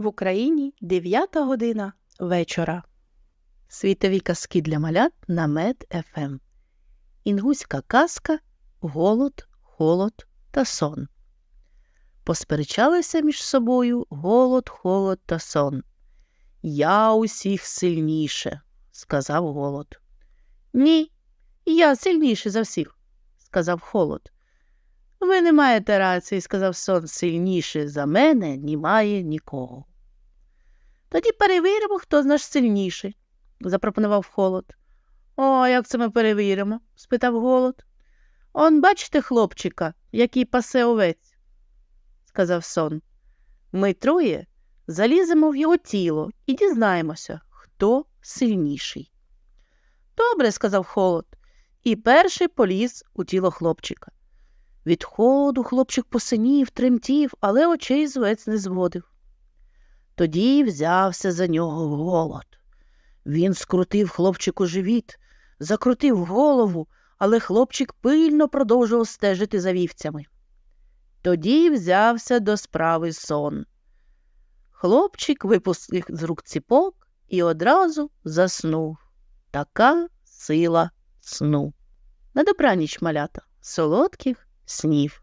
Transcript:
В Україні 9 година вечора. Світові казки для малят на Мед ФМ. Інгуська казка, голод, холод та сон. Посперечалися між собою голод, холод та сон. Я усіх сильніше, сказав голод. Ні, я сильніший за всіх, сказав холод. Ви не маєте рації, сказав сон, сильніше за мене немає нікого. Тоді перевіримо, хто з нас сильніший, запропонував холод. О, як це ми перевіримо? спитав голод. Он бачите хлопчика, який пасе овець, сказав сон. Ми троє заліземо в його тіло і дізнаємося, хто сильніший. Добре, сказав холод, і перший поліз у тіло хлопчика. Від холоду хлопчик посинів, тремтів, але очей звець не зводив. Тоді взявся за нього голод. Він скрутив хлопчику живіт, закрутив голову, але хлопчик пильно продовжував стежити за вівцями. Тоді взявся до справи сон. Хлопчик випустив з рук ціпок і одразу заснув. Така сила сну. На добраніч малята, солодких снів.